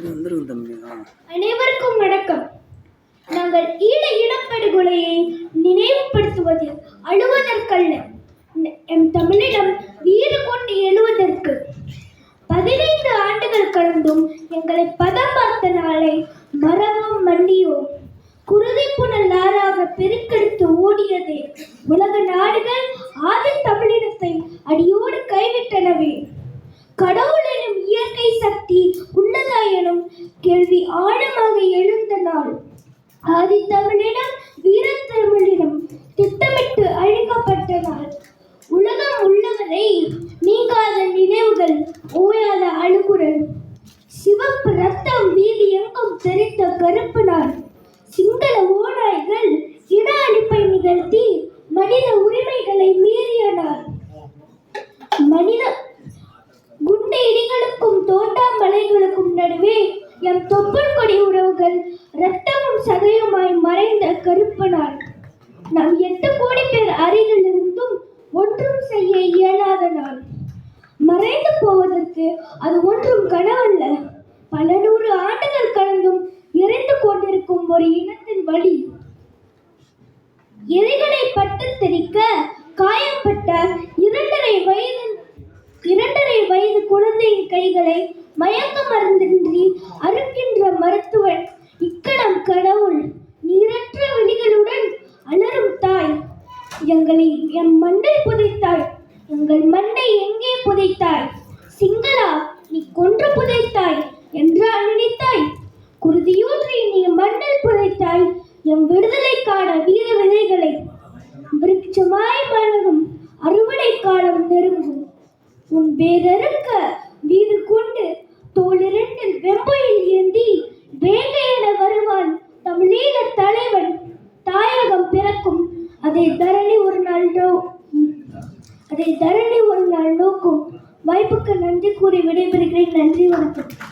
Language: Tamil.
வந்துருங்க தம்பி அனைவருக்கும் வணக்கம். நாங்கள் ஈழ இனப்படுகொலையை நினைவுபடுத்துவது அழுவதற்கல்ல. எம் தமிழிடம் வீறு கொண்டு எழுவதற்கு. பதினைந்து ஆண்டுகள் கடந்தும் எங்களை பதம் பார்த்த நாளை மரபம் மன்னியோம். குருதி புனல் நாராக பெருக்கெடுத்து ஓடியதே உலக நாடுகள் ஆதி தமிழினத்தை அடியோடு கைவிட்டனவே. கடவுள் எனும் இயற்கை சக்தி எனும் கேள்வி ஆழமாக எழுந்த நாள். ஆதி வீரத்தமிழிடம் திட்டமிட்டு அழிக்கப்பட்ட நாள். உலகம் உள்ளவரை நீங்காத நினைவுகள் ஓயாத அழுகுரல். சிவப்பு ரத்தம் வீதி எங்கும் தெரித்த கருப்பு நாள். சிங்கள ஓநாய்கள் தோட்டாமலைகளுக்கும் நடுவே எம் தொப்புள் கொடி உறவுகள் இரத்தமும் சதையுமாய் மறைந்த கருப்பனார். நாள் நம் எட்டு கோடி பேர் அருகில் இருந்தும் ஒன்றும் செய்ய இயலாத நாள் மறைந்து போவதற்கு அது ஒன்றும் கனவல்ல. பல நூறு ஆண்டுகள் கடந்தும் இறைந்து கொண்டிருக்கும் ஒரு இனத்தின் வழி. எதிர்களை பட்டு தெரிக்க காயப்பட்ட இரண்டரை வயது கைகளை மயக்க மருந்தின்றி அறுக்கின்ற மருத்துவன் இக்கணம் கடவுள் நீரற்ற விழிகளுடன் அலறும் தாய். எங்களை எம் மண்ணை புதைத்தாய் எங்கள் மண்ணை எங்கே புதைத்தாய்? சிங்களா நீ கொன்று புதைத்தாய் என்றா நினைத்தாய் குருதியூற்றி நீ மண்ணில் புதைத்தாய் எம் விடுதலைக்கான வீர விதைகளை. விருட்சமாய் மலரும் அறுவடை காலம் நெருங்கும். உன் வேறறுக்க அதை தரணி ஒரு நாள் அதை தரணி ஒரு நாள் நோக்கும். வாய்ப்புக்கு நன்றி கூறி விடைபெறுகிறேன். நன்றி வணக்கம்.